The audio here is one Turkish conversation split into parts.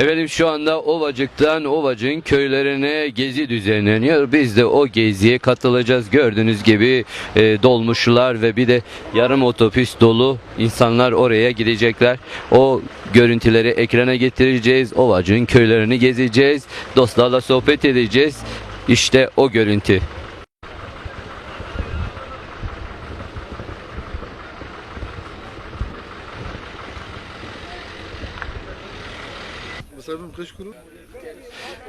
Efendim şu anda Ovacık'tan Ovacık'ın köylerine gezi düzenleniyor. Biz de o geziye katılacağız. Gördüğünüz gibi e, dolmuşlar ve bir de yarım otobüs dolu insanlar oraya gidecekler. O görüntüleri ekrana getireceğiz. Ovacık'ın köylerini gezeceğiz. Dostlarla sohbet edeceğiz. İşte o görüntü. Mesela kaç kuru?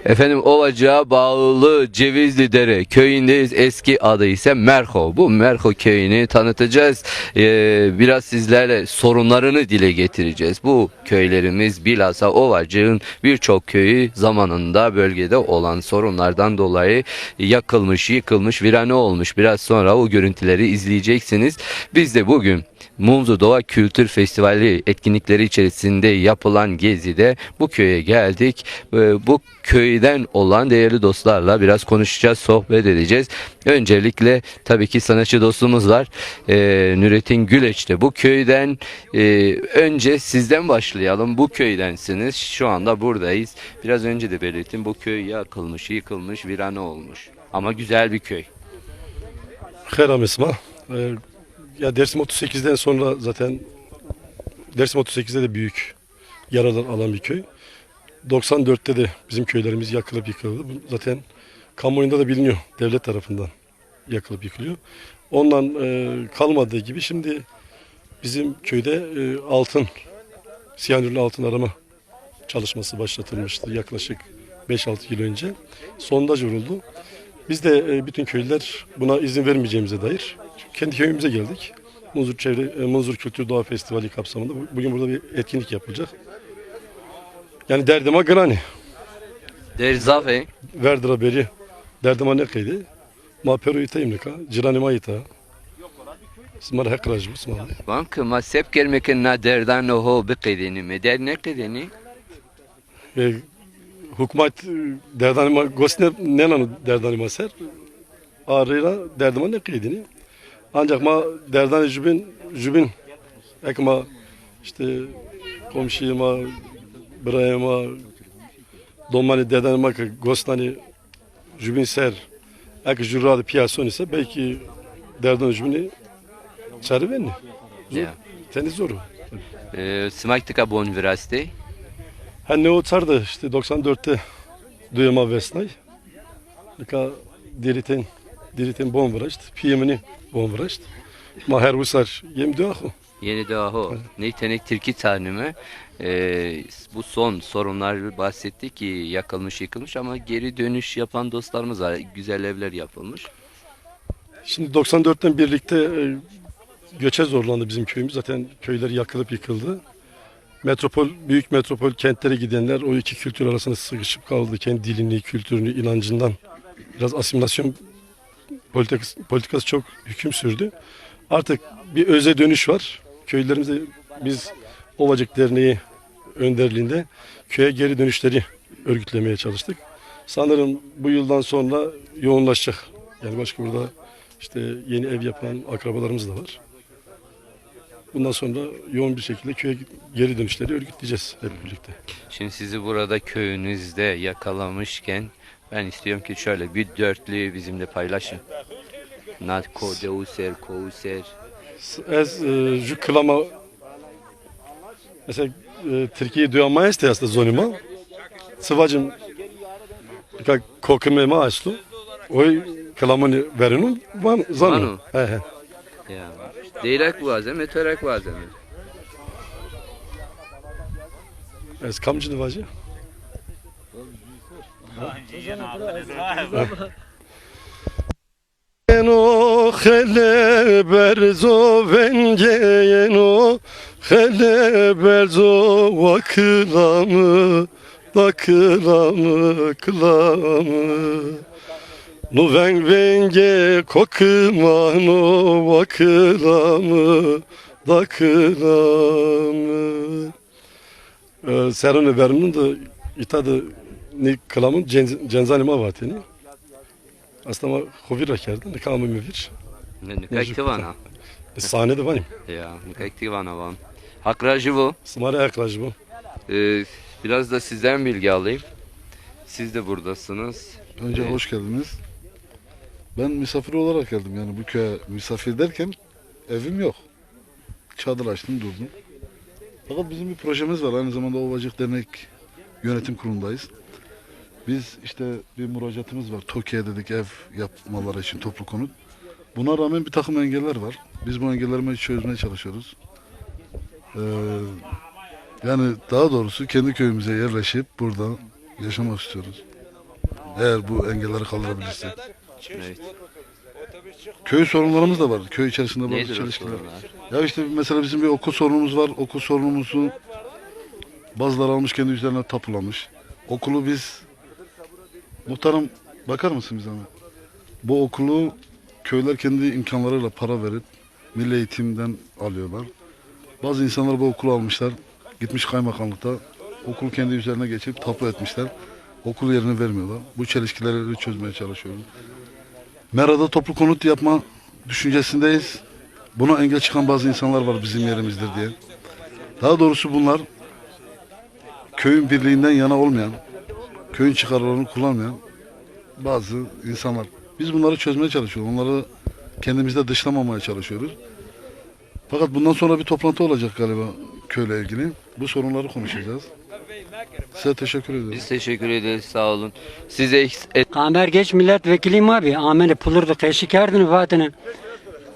Efendim Ovacık'a bağlı Cevizli Dere köyündeyiz. Eski adı ise Merho. Bu Merho köyünü tanıtacağız. Ee, biraz sizlerle sorunlarını dile getireceğiz. Bu köylerimiz bilhassa Ovacık'ın birçok köyü zamanında bölgede olan sorunlardan dolayı yakılmış, yıkılmış, virane olmuş. Biraz sonra o görüntüleri izleyeceksiniz. Biz de bugün Mumzu Doğa Kültür Festivali etkinlikleri içerisinde yapılan gezide bu köye geldik. Ee, Bu köyden olan değerli dostlarla biraz konuşacağız, sohbet edeceğiz. Öncelikle tabii ki sanatçı dostumuz var. Ee, Nurettin Güleç de bu köyden. Ee, önce sizden başlayalım. Bu köydensiniz. Şu anda buradayız. Biraz önce de belirttim. Bu köy yakılmış, yıkılmış, virane olmuş. Ama güzel bir köy. Heram isma. Ya Dersim 38'den sonra zaten Dersim 38'de de büyük yaralar alan bir köy. 94'te de bizim köylerimiz yakılıp yıkıldı. Bu zaten kamuoyunda da biliniyor devlet tarafından yakılıp yıkılıyor. Ondan e, kalmadığı gibi şimdi bizim köyde e, altın, siyanürlü altın arama çalışması başlatılmıştı yaklaşık 5-6 yıl önce. Sondaj vuruldu. Biz de e, bütün köylüler buna izin vermeyeceğimize dair kendi köyümüze geldik. Muzur Çevre e, Muzur Kültür Doğa Festivali kapsamında bu- bugün burada bir etkinlik yapılacak. Yani derdima grani, Derzafe. verdira beri, derdima ne kıydı? Ma peru itayım ne ka, cirani ma ita. Smar hekraj bu smar. Bank ma sep gelmekin na derdan oho biqidini me der ne qidini E, Hükümet e, derdanima gosne nenanı derdanima ser. Ağrıyla derdima ne kıydını. Ancak ma derdan jübin jübin ekma işte komşuyuma birayıma domani dedanima ki gosnani jübin ser ek jurradı piyason ise belki derdan jübini çare benni. Ya. Teniz zoru. E, Smaktika bon viraste Ha ne otardı işte 94'te duyama vesnay. Nika diritin diritin bom vraşt. Piyemini bom vraşt. Ma her usar yem duahu. Yeni ne tenek tilki tanımı e, bu son sorunlar bahsettik ki yakılmış yıkılmış ama geri dönüş yapan dostlarımız var. Güzel evler yapılmış. Şimdi 94'ten birlikte e, göçe zorlandı bizim köyümüz. Zaten köyler yakılıp yıkıldı. Metropol, büyük metropol kentlere gidenler o iki kültür arasında sıkışıp kaldı. Kendi dilini, kültürünü, inancından biraz asimilasyon politikası, politikası çok hüküm sürdü. Artık bir öze dönüş var. Köylerimizde biz Ovacık Derneği önderliğinde köye geri dönüşleri örgütlemeye çalıştık. Sanırım bu yıldan sonra yoğunlaşacak. Yani başka burada işte yeni ev yapan akrabalarımız da var. Bundan sonra yoğun bir şekilde köye geri dönüşleri örgütleyeceğiz hep birlikte. Şimdi sizi burada köyünüzde yakalamışken ben istiyorum ki şöyle bir dörtlüğü bizimle paylaşın. Nat ko deuser kouser Ez e, ju klama mesela e, Türkiye duyamayız da aslında zonima. Sıvacım ka kokime ma açtı. Oy klamını verin van. Vanu. He he. ya. Değrek vaze meterek vaze mi? Ez kamcı divacı. Eno hele berzo venge eno hele berzo vakılamı vakılamı kılamı Nu ven venge kokıma no vakılamı dakılamı Ee, Serone verinin de itadı ni kılamın cenzanima vatini. Aslında hovir rakerdi ne kalmı mevir. Nekak vana. Sahnede varım. Ya, nekak vana van. Hakrajı bu. Smare aklaj bu. Ee, Biraz da sizden bilgi alayım. Siz de buradasınız. Önce Evet. hoş geldiniz. Ben misafir olarak geldim yani bu köye misafir derken evim yok. Çadır açtım durdum. Fakat bizim bir projemiz var. Aynı zamanda Ovacık Dernek Yönetim Kurulu'ndayız. Biz işte bir müracaatımız var. TOKİ'ye dedik ev yapmaları için toplu konut. Buna rağmen bir takım engeller var. Biz bu engellerimi çözmeye çalışıyoruz. Ee, yani daha doğrusu kendi köyümüze yerleşip burada yaşamak istiyoruz. Eğer bu engelleri kaldırabilirsek. Evet. Köy sorunlarımız da var. Köy içerisinde bazı Nedir çelişkiler. Ya işte mesela bizim bir okul sorunumuz var. Okul sorunumuzu bazıları almış kendi üzerine tapulamış. Okulu biz muhtarım bakar mısın bize? Bu okulu köyler kendi imkanlarıyla para verip milli eğitimden alıyorlar. Bazı insanlar bu okulu almışlar. Gitmiş kaymakamlıkta okulu kendi üzerine geçip tapu etmişler. Okul yerini vermiyorlar. Bu çelişkileri çözmeye çalışıyoruz. Merada toplu konut yapma düşüncesindeyiz. Buna engel çıkan bazı insanlar var bizim yerimizdir diye. Daha doğrusu bunlar köyün birliğinden yana olmayan, köyün çıkarlarını kullanmayan bazı insanlar. Biz bunları çözmeye çalışıyoruz. Onları kendimizde dışlamamaya çalışıyoruz. Fakat bundan sonra bir toplantı olacak galiba köyle ilgili. Bu sorunları konuşacağız. Size teşekkür ederim. Biz teşekkür ederiz. Sağ olun. Size eks- Kamer geç milletvekiliyim abi. Amene pulurdu teşvik erdin vatını.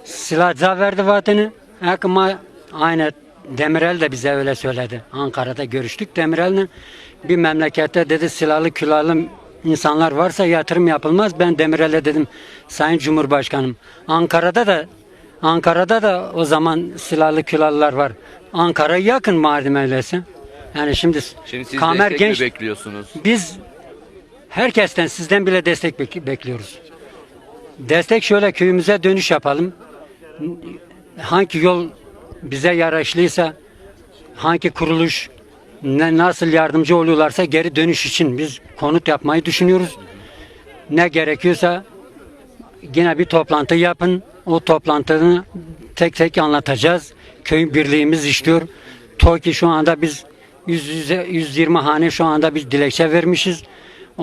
Silah za verdi vatını. Akıma aynı Demirel de bize öyle söyledi. Ankara'da görüştük Demirel'le. Bir memlekette dedi silahlı külahlı insanlar varsa yatırım yapılmaz. Ben Demirel'e dedim Sayın Cumhurbaşkanım. Ankara'da da Ankara'da da o zaman silahlı külahlılar var. Ankara yakın madem öyleyse. Yani şimdi, Şimdi siz Kamer genç bekliyorsunuz? biz herkesten sizden bile destek bek- bekliyoruz. Destek şöyle köyümüze dönüş yapalım. Hangi yol bize yaraşlıysa, hangi kuruluş ne nasıl yardımcı oluyorlarsa geri dönüş için biz konut yapmayı düşünüyoruz. Ne gerekiyorsa yine bir toplantı yapın. O toplantını tek tek anlatacağız. Köyün birliğimiz istiyor. TOKİ şu anda biz 100, 100'e- 120 hane şu anda biz dilekçe vermişiz.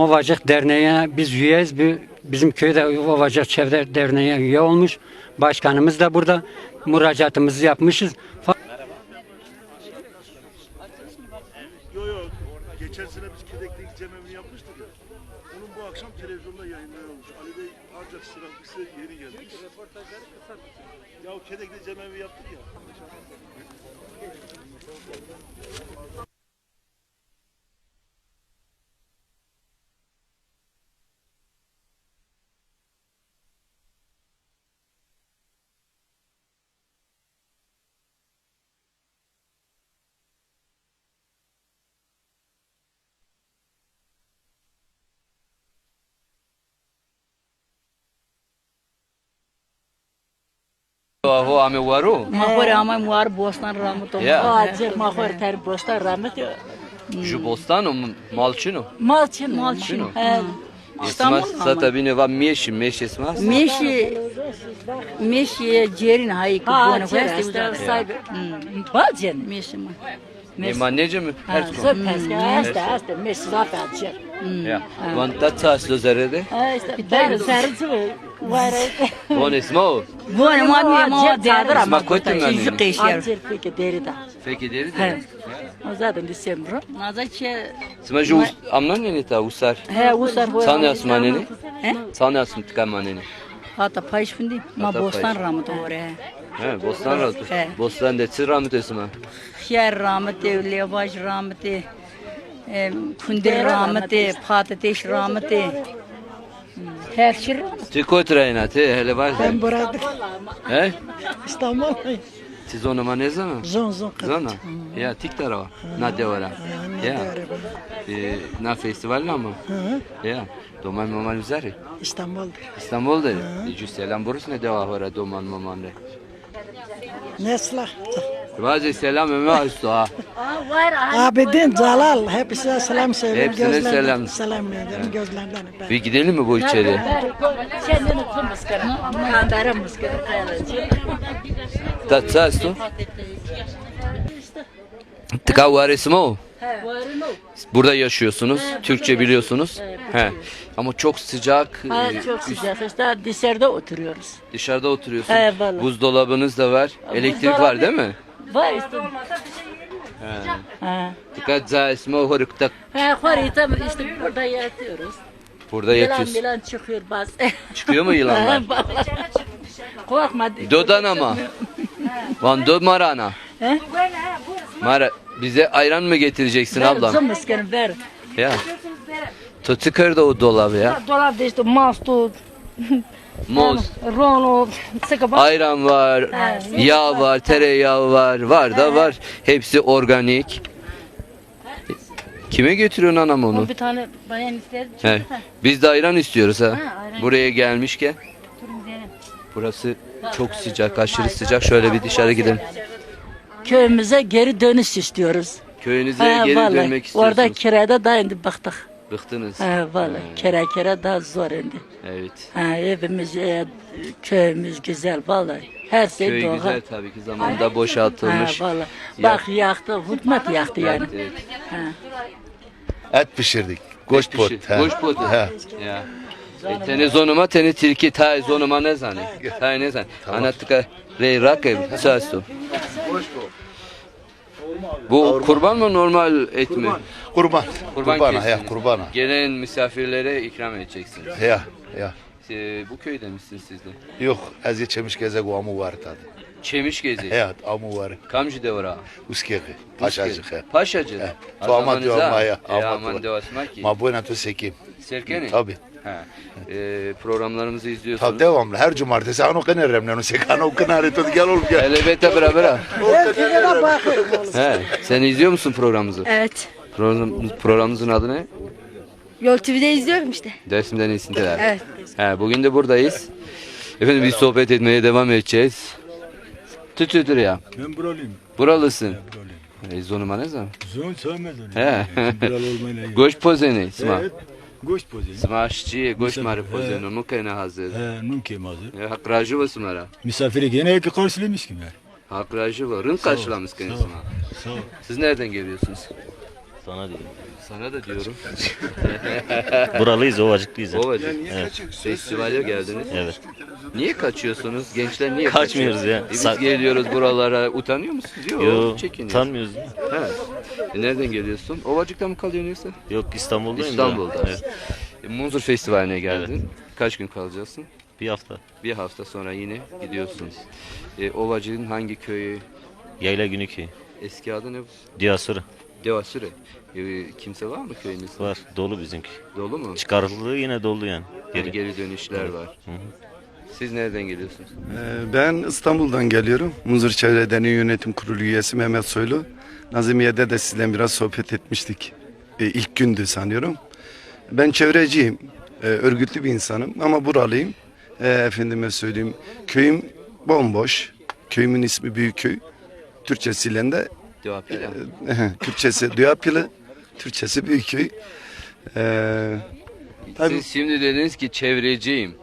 Ovacık Derneği'ne biz üyeyiz. Bir- Bizim köyde Ovacık Çevre Derneği'ne üye olmuş. Başkanımız da burada. Müracaatımızı yapmışız. Fa- Yo yo. Geçen sene biz Kedek'teki cemevini yapmıştık ya. Onun bu akşam televizyonda yayınlanıyormuş. Ali Bey ancak sıra bize yeri geldi. Ya o Kedek'te cemevi yaptık ya. Ho ame waru. Mahur ama muar bostan ramut o. Ya. Acı mahur ter bostan ramut. Ju bostano malçino. Malçın malçın. He. Esma İstanbul sata bine va mieshi meshi esma. Meşi Meşi cerin hayı Ha, kubona cerin, festi işte sahibi. Bacın. Meşi mi? Ne manece mi? Her konu. peska, hasta, hasta, med svafadjer. Ya. Van tatsa. Ha işte Der serisi var. Von esma o. Bu ne ma mi ma Acı der ama İsmail Koytun yani. Çizik keşer. Acil peki. Peki deri de. O zaten Decembro. Nazaçe Sma ju amnan ne ta usar. he usar. Sana asmaneni. He? Sana asım tıkamaneni. Hatta payış fundi ma bostan ramut oraya. He bostan. He. Bostan de tsiramet esma. Şer rahmeti, levaj rahmeti, e, kundir rahmeti, patates rahmeti. Her şey. Ti kotrayna te hele var. Ben Buradır. He? İstanbul. Siz onu ma ne zaman? Zon zon kat. Zana. Ja, tik tarava. Na devara. E, na festival ama. Ja. Doman maman üzeri. İstanbul'dur. İstanbul'da. Ju selam burus ne deva hora doman maman de. Nesla. Bazı selam öme açtı ha. Abidin, Zalal. Hepsine selam söylüyorum. Hepsine Gözlerden- selam. Selam veriyorum gözlerden. öperim. Bir gidelim mi bu içeri? Kendini tımıskırma, kandara mıskırı kayalıcı. Tatsa sto. Tika varismo. Burada yaşıyorsunuz. Türkçe biliyorsunuz. He. Ama çok sıcak. Ha, e, çok sıcak. İşte dışarıda oturuyoruz. Dışarıda oturuyorsunuz. He, vallahi. Buzdolabınız da var. Elektrik var değil mi? Var işte. Ha. Dikkat zaisme horukta Ha, harita işte burada yatıyoruz. burada Milan yatıyorsun. Milan çıkıyor bas. Çıkıyor mu yılanlar? Korkma. Dodan ama. Van do marana. He? Mara bize ayran mı getireceksin Ver, ablam? zım iskerim, ver. Ya. Tutukar da o dolabı ya. Dolapta işte masto, Moz. sıkı bak. Ayran var, yağ var, tereyağı var, var da var. Hepsi organik. Kime götürüyorsun anam onu? Bir tane bayan istedi. He. Biz de ayran istiyoruz ha. Ayran. Buraya gelmişken. Burası çok sıcak, aşırı sıcak. Şöyle bir dışarı gidelim. Köyümüze geri dönüş istiyoruz. Köyünüze Ha, geri vallahi. dönmek istiyorsunuz. Orada kirada da indi baktık. Bıktınız. Ha, vallahi kira kira daha zor indi. Evet. Ha, evimiz, e, köyümüz güzel vallahi. Her şey Köy doğal. güzel tabii ki zamanında Ha, boşaltılmış. vallahi. Bak yaktı, hükümet yaktı yani. Evet, evet. Ha. Et pişirdik. Goş pot. Goş pot. He. Ya. E, teni zonuma teni tilki tay zonuma ne zani? Tay ne zani? Anattıka rey rakib sastu. Bu kurban mı normal et mi? Kurban. Kurban Kurbana. kestiniz. He, kurbana. Gelen misafirlere ikram edeceksiniz. He. He. Ee, bu köyde misiniz siz de? Yok. Ez yeçemiş gezek o amu var tadı. Çemiş gezi. He. Amu var. Kamcı devra. Uskeki. Paşacık he. Paşacı. Tu amat amaya. Ya aman var. devasma ki. Ma buena tu sekim. Serkeni. Tabii. Ha. Ee, programlarımızı izliyorsunuz. Tabii devamlı. Her cumartesi anu kınarım. Nenu sekano o kınarı tut gel oğlum gel. Elbette beraber ha. He, sen izliyor musun programımızı? Evet. Program, programımızın adı ne? Yol TV'de izliyorum işte. Dersimden iyisindeler. Evet. He, bugün de buradayız. Efendim biz sohbet etmeye devam edeceğiz. Tütütür ya. Ben buralıyım. Buralısın. Buralıyım. E, zonuma ne zaman? Zon sevmez onu. He. Buralı olmayla iyi. Goş pozeni. Evet. Goş pozeli. Smaşçı, goş Misafir, marı he. pozeni. Mukene hazır. He, nun kim hazır. E, Hakrajı var smara. Misafiri gene hep karşılamış kim ya. Hakrajı var. Rın karşılamış kendisine. Sağ ol. Siz nereden geliyorsunuz? Sana diyeyim. Sana da diyorum. Buralıyız, ovacıklıyız. Ovacık. Festivale geldiniz. Evet. Niye kaçıyorsunuz? Gençler niye Kaçmıyoruz kaçıyor? ya. E biz geliyoruz buralara. Utanıyor musunuz? Yok. Yo, çekiniyoruz. tanmıyoruz. Evet. E nereden geliyorsun? Ovacık'ta mı kalıyorsun yoksa? Yok İstanbul'dayım. da. İstanbul'da. Evet. E, Munzur Festivali'ne geldin. Kaç gün kalacaksın? Bir hafta. Bir hafta sonra yine gidiyorsunuz. E, Ovacık'ın hangi köyü? Yayla günü köyü. Eski adı ne? Diyasırı Devasüre. E, kimse var mı köyünüzde? var. Dolu bizimki. Dolu mu? Çıkarlılığı yine dolu yani. Yani Geri. geri dönüşler var. Siz nereden geliyorsunuz? Ee, Ben İstanbul'dan geliyorum. Muzur Çevre Derneği Yönetim Kurulu üyesi Mehmet Soylu. Nazimiye'de de sizden biraz sohbet etmiştik. Ee, ilk gündü sanıyorum. Ben çevreciyim. Ee, örgütlü bir insanım ama buralıyım. Ee, efendime söyleyeyim. Köyüm bomboş. Köyümün ismi Büyükköy. Türkçesiyle de Devapila. Kürtçesi Duyapılı, Türkçesi Büyükköy. Ee, tabii Siz şimdi dediniz ki çevreciyim.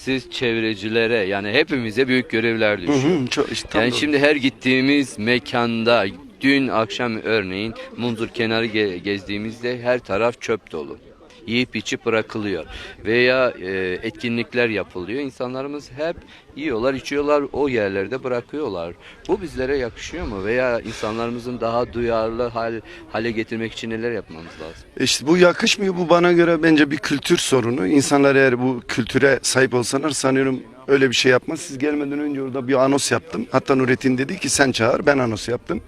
Siz çevrecilere yani hepimize büyük görevler Hı düşüyor. hı, çok, işte Yani doğru. şimdi her gittiğimiz mekanda dün akşam örneğin Munzur kenarı ge- gezdiğimizde her taraf çöp dolu. Yiyip içip bırakılıyor. Veya e, etkinlikler yapılıyor. İnsanlarımız hep yiyorlar, içiyorlar, o yerlerde bırakıyorlar. Bu bizlere yakışıyor mu? Veya insanlarımızın daha duyarlı hal, hale getirmek için neler yapmamız lazım? İşte bu yakışmıyor. Bu bana göre bence bir kültür sorunu. İnsanlar eğer bu kültüre sahip olsalar sanıyorum öyle bir şey yapmaz. Siz gelmeden önce orada bir anons yaptım. Hatta Nurettin dedi ki sen çağır ben anons yaptım.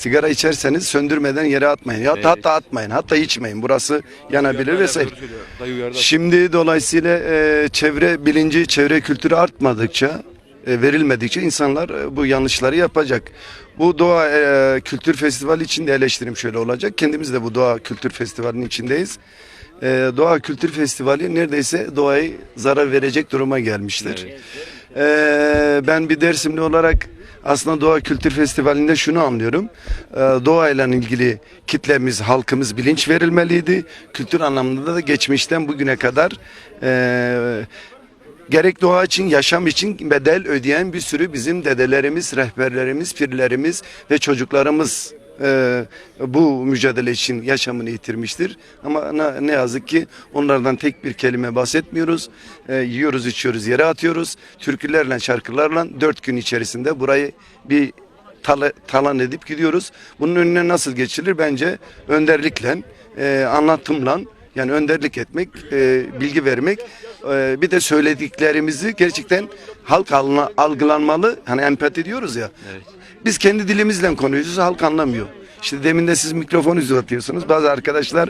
Sigara içerseniz söndürmeden yere atmayın. Hatta, hatta atmayın. Hatta içmeyin. Burası yanabilir vesaire. Şimdi dolayısıyla e, çevre bilinci, çevre kültürü artmadıkça, e, verilmedikçe insanlar e, bu yanlışları yapacak. Bu Doğa e, Kültür Festivali için de eleştirim şöyle olacak. Kendimiz de bu Doğa Kültür Festivali'nin içindeyiz. E, Doğa Kültür Festivali neredeyse doğayı zarar verecek duruma gelmiştir. E, ben bir Dersimli olarak aslında Doğa Kültür Festivali'nde şunu anlıyorum. E, doğayla ilgili kitlemiz, halkımız bilinç verilmeliydi. Kültür anlamında da geçmişten bugüne kadar e, gerek doğa için, yaşam için bedel ödeyen bir sürü bizim dedelerimiz, rehberlerimiz, pirlerimiz ve çocuklarımız e, bu mücadele için yaşamını yitirmiştir. Ama ne, ne yazık ki onlardan tek bir kelime bahsetmiyoruz. E, yiyoruz, içiyoruz, yere atıyoruz. Türkülerle, şarkılarla dört gün içerisinde burayı bir tala- talan edip gidiyoruz. Bunun önüne nasıl geçilir? Bence önderlikle, e, anlatımla, yani önderlik etmek, e, bilgi vermek, e, bir de söylediklerimizi gerçekten halk algılanmalı. Hani empati diyoruz ya. Biz kendi dilimizle konuşuyoruz, halk anlamıyor. İşte demin de siz mikrofon uzatıyorsunuz. Bazı arkadaşlar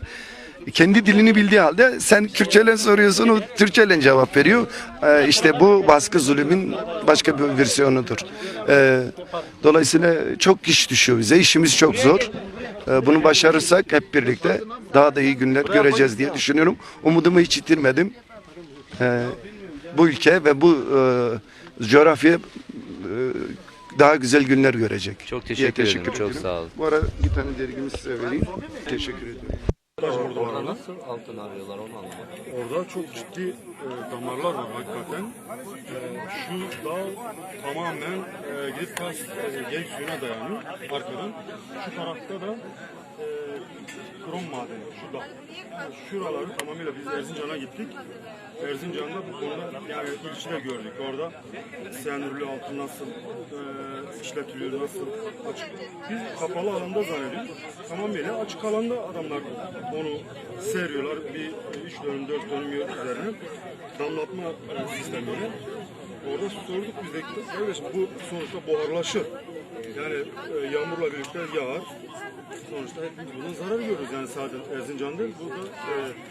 kendi dilini bildiği halde sen Kürtçeyle soruyorsun, o Türkçeyle cevap veriyor. Ee, işte bu baskı zulümün başka bir versiyonudur. Ee, dolayısıyla çok iş düşüyor bize. İşimiz çok zor. Ee, bunu başarırsak hep birlikte daha da iyi günler göreceğiz diye düşünüyorum. Umudumu hiç yitirmedim. Ee, bu ülke ve bu e, coğrafya e, daha güzel günler görecek. Çok diye teşekkür ederim. Çok ediyorum. sağ olun. Bu ara bir tane dergimi size vereyim. Teşekkür ediyorum. Orada nasıl altın arıyorlar onu anlamadım. Orada çok ciddi e, damarlar var hakikaten. E, şu dağ tamamen e, gidip tas e, yeryüzüne dayanıyor arkadan. Şu tarafta da e, krom madeni, şu dağ. Yani şuraları tamamıyla biz Erzincan'a gittik. Erzincan'da bu konuda yani ilçede gördük. Orada siyanürlü altın nasıl e, işletiliyor, nasıl açık. Biz kapalı alanda zannediyoruz. Tamamıyla açık alanda adamlar onu seriyorlar. Bir üç dönüm, dört dönüm yer üzerine damlatma e, sistemiyle. Orada sorduk biz de kardeşim bu sonuçta buharlaşır. Yani e, yağmurla birlikte yağar. Sonuçta hepimiz bundan zarar görürüz. Yani sadece Erzincan değil, burada e,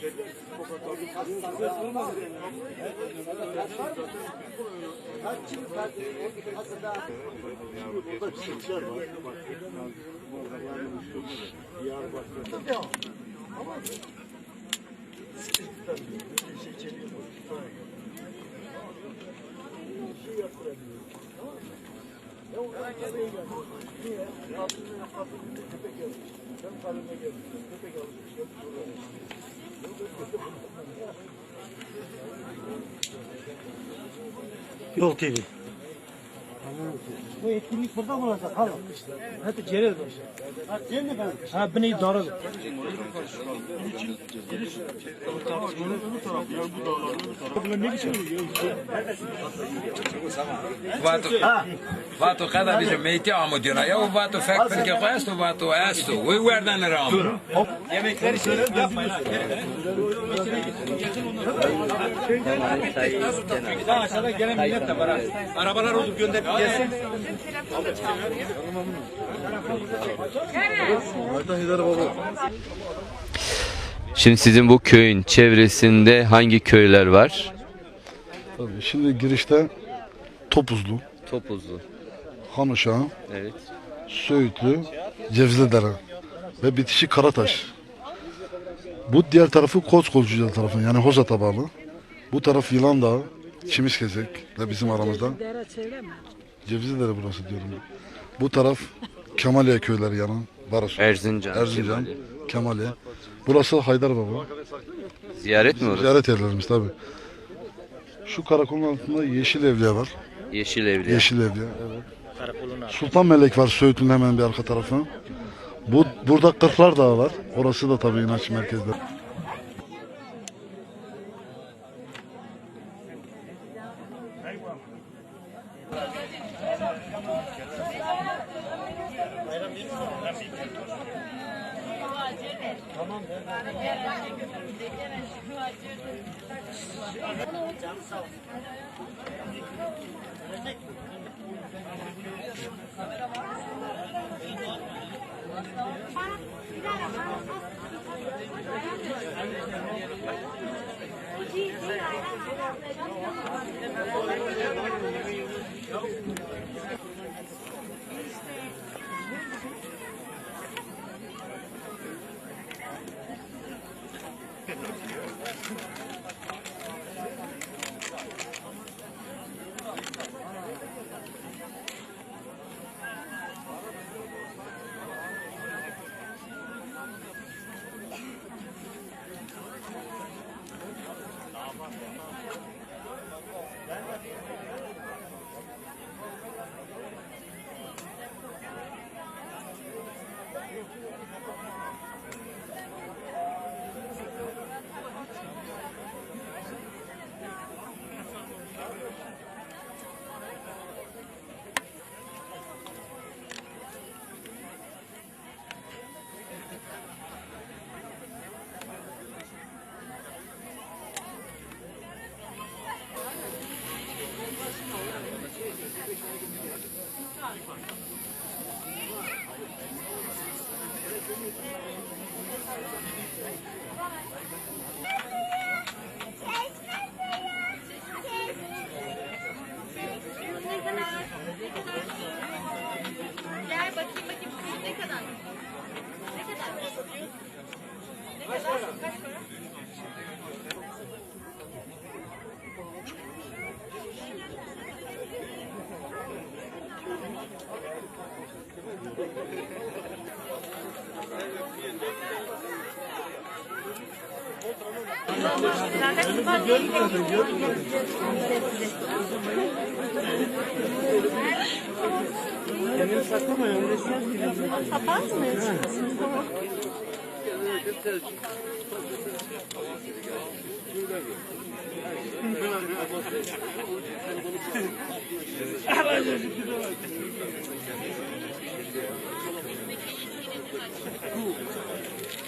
Tunceli, Ovacık. Yol TV. Bu etkinlik burada mı olacak? Hala. Hadi geri dön. Ha, gel mi ben? Ha, beni doğru. Vato cada vez meio te amo diyor. Ya o vato fek fek ke resto vato esto. We guardan ram. Yemekleri şöyle yapmayın. daha aşağıda gelen millet de var. ha. Şimdi sizin bu köyün çevresinde hangi köyler var? Tabii şimdi girişte Topuzlu, Topuzlu. Hanuşa, Evet. Söğütlü, Cevizlidere ve bitişi Karataş. Bu diğer tarafı Kozkolcuca tarafı yani Hozat'a bağlı. Bu taraf Yılan Dağı, Çimizkezek ve bizim aramızda. Cevizlidere burası diyorum. Bu taraf Kemaliye köyleri yanı. Barış. Erzincan. Erzincan, Kemali. Kemaliye. Burası Haydar Baba. Ziyaret mi orası? Ziyaret yerlerimiz tabi. Şu karakolun altında Yeşil Evliya var. Yeşil Evliya. Yeşil Evliya. Evet. Sultan Melek var Söğüt'ün hemen bir arka tarafı. Bu burada Kırklar Dağı var. Orası da tabii inanç merkezde. Elini saklama yanında Kapat mı? Thank you.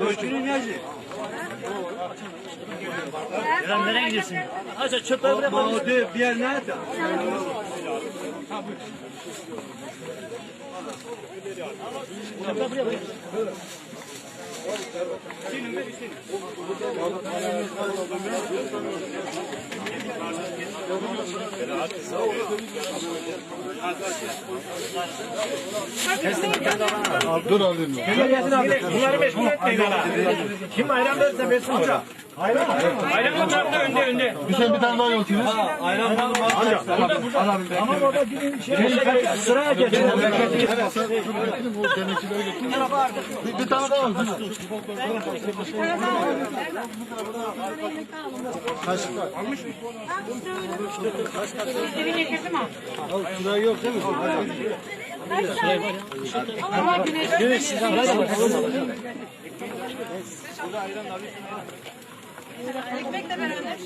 döktürün yazı. Ya nereye gidiyorsun? Aşağı çöpleri bırak. Mağdur bir yer nerede? Dur alayım. Bunları meşgul etmeyin hala. Kim ayran verirse versin orada. Ayran Ayran bunlar da önde önde. Sen bir tane daha yol kimin? Ayran burada burada. Ama orada gidin şey. Sıraya geçin. Bir, tane daha al. Ekmekle beraber.